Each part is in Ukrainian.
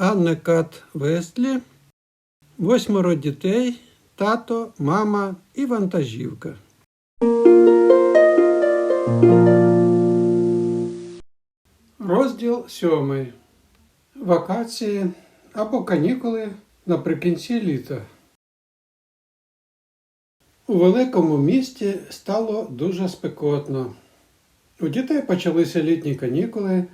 Анна Кат Вестлі, восьмеро дітей, тато, мама і вантажівка. Розділ сьомий. Вакації або канікули наприкінці літа. У великому місті стало дуже спекотно. У дітей почалися літні канікули,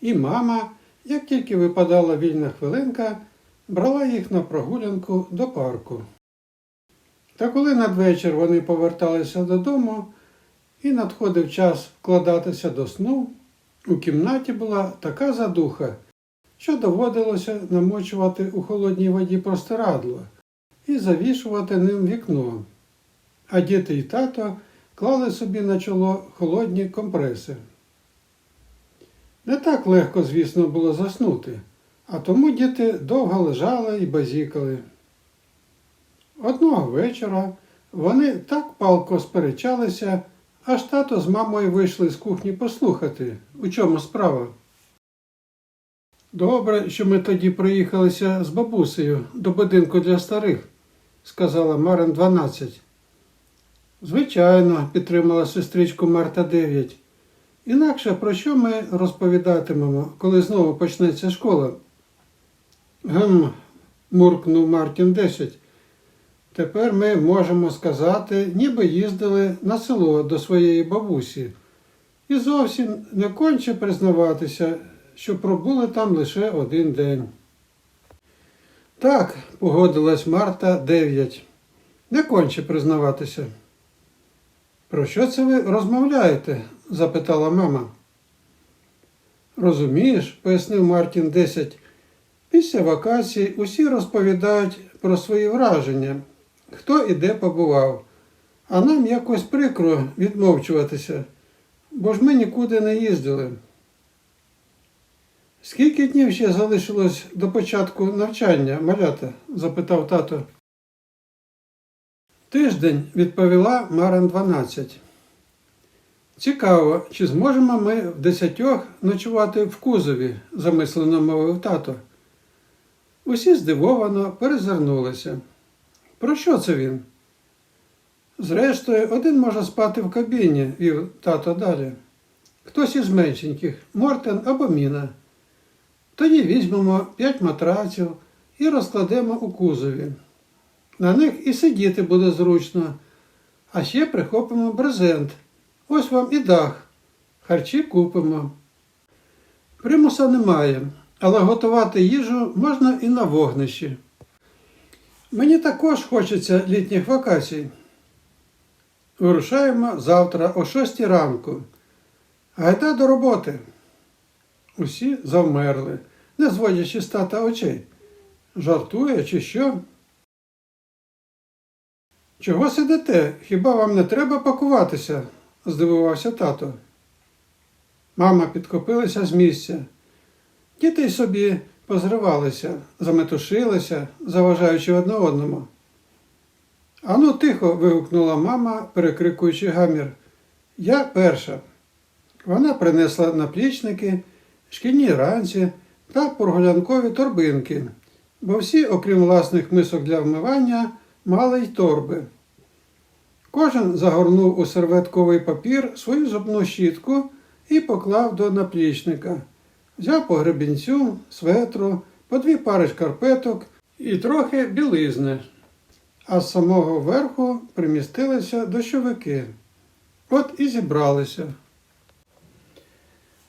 і мама, як тільки випадала вільна хвилинка, брала їх на прогулянку до парку. Та коли надвечір вони поверталися додому і надходив час вкладатися до сну, у кімнаті була така задуха, що доводилося намочувати у холодній воді простирадло і завішувати ним вікно. А діти й тато клали собі на чоло холодні компреси. Не так легко, звісно, було заснути, а тому діти довго лежали і базікали. Одного вечора вони так палко сперечалися, аж тато з мамою вийшли з кухні послухати, у чому справа. Добре, що ми тоді проїхалися з бабусею до будинку для старих, сказала Марин 12. Звичайно, підтримала сестричку Марта 9. Інакше про що ми розповідатимемо, коли знову почнеться школа? Гм, муркнув Мартін 10. Тепер ми можемо сказати, ніби їздили на село до своєї бабусі. І зовсім не конче признаватися, що пробули там лише один день. Так, погодилась Марта 9. Не конче признаватися. Про що це ви розмовляєте? запитала мама. Розумієш, пояснив Мартін 10. Після вакацій усі розповідають про свої враження, хто і де побував, а нам якось прикро відмовчуватися, бо ж ми нікуди не їздили. Скільки днів ще залишилось до початку навчання, малята? запитав тато. Тиждень, відповіла Марин 12. Цікаво, чи зможемо ми в десятьох ночувати в кузові, замислено мовив тато. Усі здивовано перезирнулися. Про що це він? Зрештою, один може спати в кабіні, вів тато далі. Хтось із меншеньких, Мортен або Міна. Тоді візьмемо п'ять матраців і розкладемо у кузові. На них і сидіти буде зручно, а ще прихопимо брезент. Ось вам і дах. Харчі купимо. Примуса немає, але готувати їжу можна і на вогнищі. Мені також хочеться літніх вакацій. Вирушаємо завтра о 6 ранку. Гайда до роботи. Усі завмерли, не зводячи з очей. Жартує чи що? Чого сидите? Хіба вам не треба пакуватися? здивувався тато. Мама підкопилася з місця. Діти й собі позривалися, заметушилися, заважаючи одне одному. Ану, тихо. вигукнула мама, перекрикуючи гамір. Я перша. Вона принесла наплічники, шкільні ранці та поргулянкові торбинки, бо всі, окрім власних мисок для вмивання, мали й торби. Кожен загорнув у серветковий папір свою зубну щітку і поклав до наплічника. Взяв по гребінцю, светру, по дві пари шкарпеток і трохи білизни. А з самого верху примістилися дощовики. От і зібралися.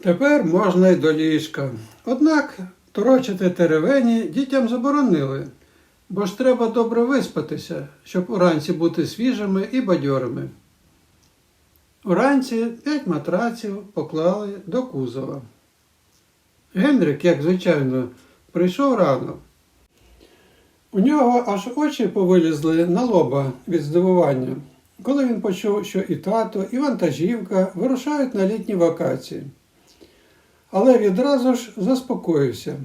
Тепер можна й до ліжка. Однак торочити теревені дітям заборонили, бо ж треба добре виспатися, щоб уранці бути свіжими і бадьорими. Уранці п'ять матраців поклали до кузова. Генрик, як звичайно, прийшов рано. У нього аж очі повилізли на лоба від здивування, коли він почув, що і тато, і вантажівка вирушають на літні вакації. Але відразу ж заспокоївся.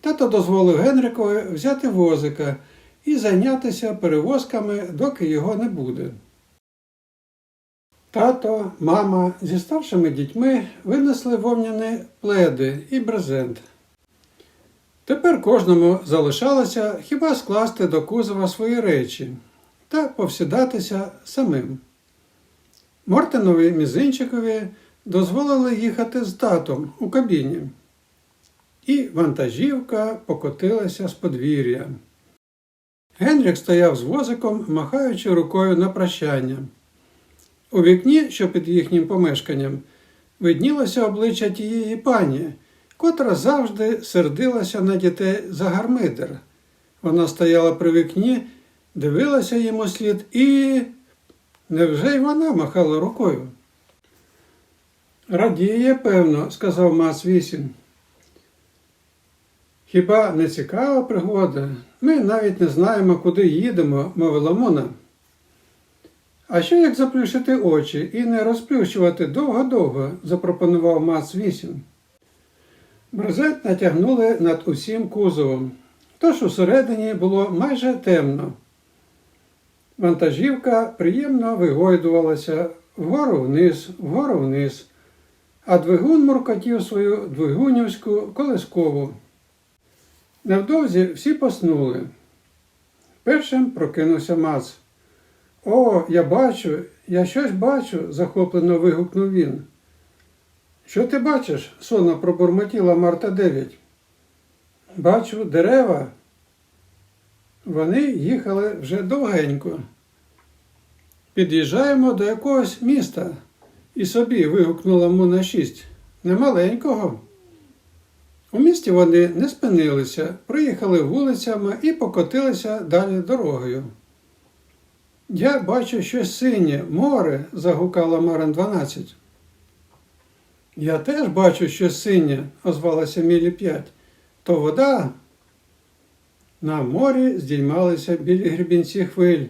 Тато дозволив Генрикові взяти возика і зайнятися перевозками, доки його не буде. Тато, мама зі старшими дітьми винесли вовняні пледи і брезент. Тепер кожному залишалося хіба скласти до кузова свої речі та повсідатися самим. Мортинові мізинчикові дозволили їхати з татом у кабіні, і вантажівка покотилася з подвір'я. Генрік стояв з возиком, махаючи рукою на прощання. У вікні, що під їхнім помешканням, виднілося обличчя тієї пані, котра завжди сердилася на дітей за гармидер. Вона стояла при вікні, дивилася йому слід і. Невже й вона махала рукою? Радіє, певно, сказав Мац вісім. Хіба не цікава пригода? Ми навіть не знаємо, куди їдемо, мовила Мона. А що як заплющити очі і не розплющувати довго-довго, запропонував Мац вісім. Брезент натягнули над усім кузовом, тож усередині було майже темно. Вантажівка приємно вигойдувалася вгору вниз, вгору вниз, а двигун муркотів свою двигунівську колискову. Невдовзі всі поснули. Першим прокинувся Мац. О, я бачу, я щось бачу, захоплено вигукнув він. Що ти бачиш? сонно пробурмотіла Марта 9. Бачу дерева. Вони їхали вже довгенько. Під'їжджаємо до якогось міста і собі вигукнула Муна 6. Немаленького. У місті вони не спинилися, приїхали вулицями і покотилися далі дорогою. Я бачу щось синє, море, загукала Марин 12. Я теж бачу щось синє, озвалася Мілі 5. То вода. На морі здіймалися білі грібінці хвиль,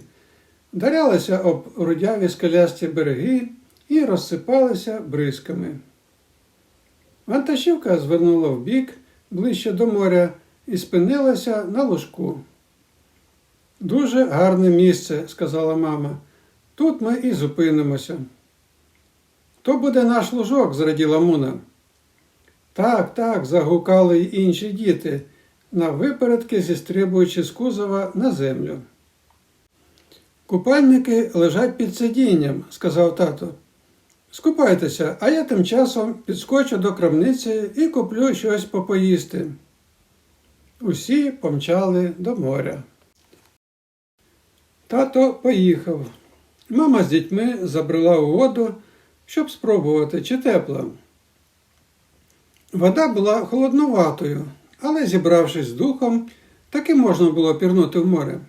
дарялися об рудяві скелясті береги і розсипалися бризками. Вантажівка звернула вбік ближче до моря і спинилася на лужку. Дуже гарне місце, сказала мама. Тут ми і зупинимося. То буде наш лужок, зраділа Муна. Так, так, загукали й інші діти, на випередки зістрибуючи з кузова на землю. Купальники лежать під сидінням, сказав тато. Скупайтеся, а я тим часом підскочу до крамниці і куплю щось попоїсти. Усі помчали до моря. Тато поїхав. Мама з дітьми забрала у воду, щоб спробувати, чи тепла. Вода була холодноватою, але, зібравшись з духом, таки можна було пірнути в море.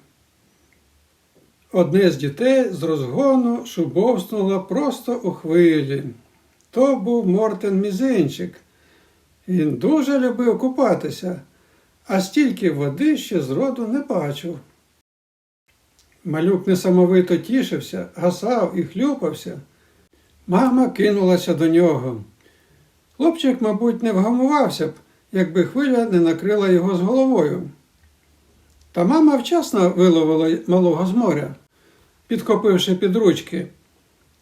Одне з дітей з розгону шубовснуло просто у хвилі. То був Мортен Мізинчик. Він дуже любив купатися, а стільки води ще зроду не бачив. Малюк несамовито тішився, гасав і хлюпався. Мама кинулася до нього. Хлопчик, мабуть, не вгамувався б, якби хвиля не накрила його з головою. Та мама вчасно виловила малого з моря, підхопивши під ручки,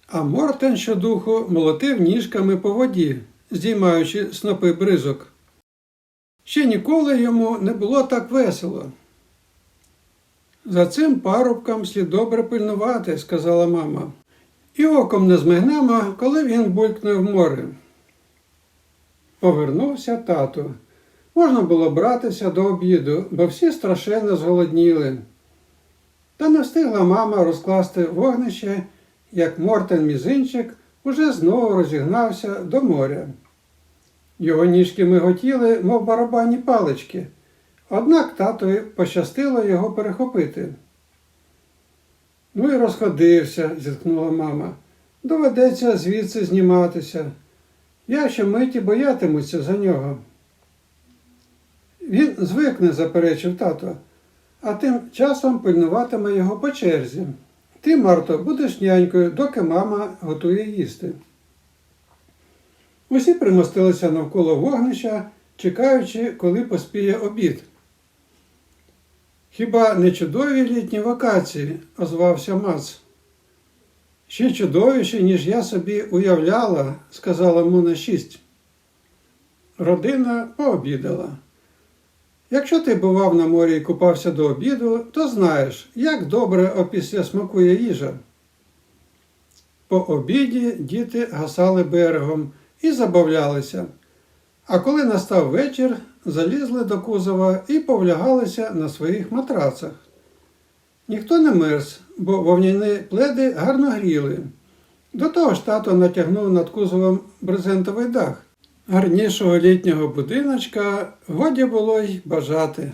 а Мортен щодуху молотив ніжками по воді, здіймаючи снопи бризок. Ще ніколи йому не було так весело. За цим парубком слід добре пильнувати, сказала мама. І оком не змигнемо, коли він булькне в море. Повернувся тато. Можна було братися до обіду, бо всі страшенно зголодніли. Та не встигла мама розкласти вогнище, як Мортен Мізинчик уже знову розігнався до моря. Його ніжки миготіли, мов барабанні палички, однак татові пощастило його перехопити. Ну і розходився, зіткнула мама. Доведеться звідси зніматися. Я ще миті боятимуся за нього. Він звикне, заперечив тато, а тим часом пильнуватиме його по черзі. Ти, Марто, будеш нянькою, доки мама готує їсти. Усі примостилися навколо вогнища, чекаючи, коли поспіє обід. Хіба не чудові літні вакації? озвався Мац. Ще чудовіші, ніж я собі уявляла, сказала Муна шість. Родина пообідала. Якщо ти бував на морі і купався до обіду, то знаєш, як добре опісля смакує їжа. По обіді діти гасали берегом і забавлялися. А коли настав вечір, залізли до кузова і повлягалися на своїх матрацах. Ніхто не мерз, бо вовняні пледи гарно гріли. До того ж тато натягнув над кузовом брезентовий дах. Гарнішого літнього будиночка годі було й бажати.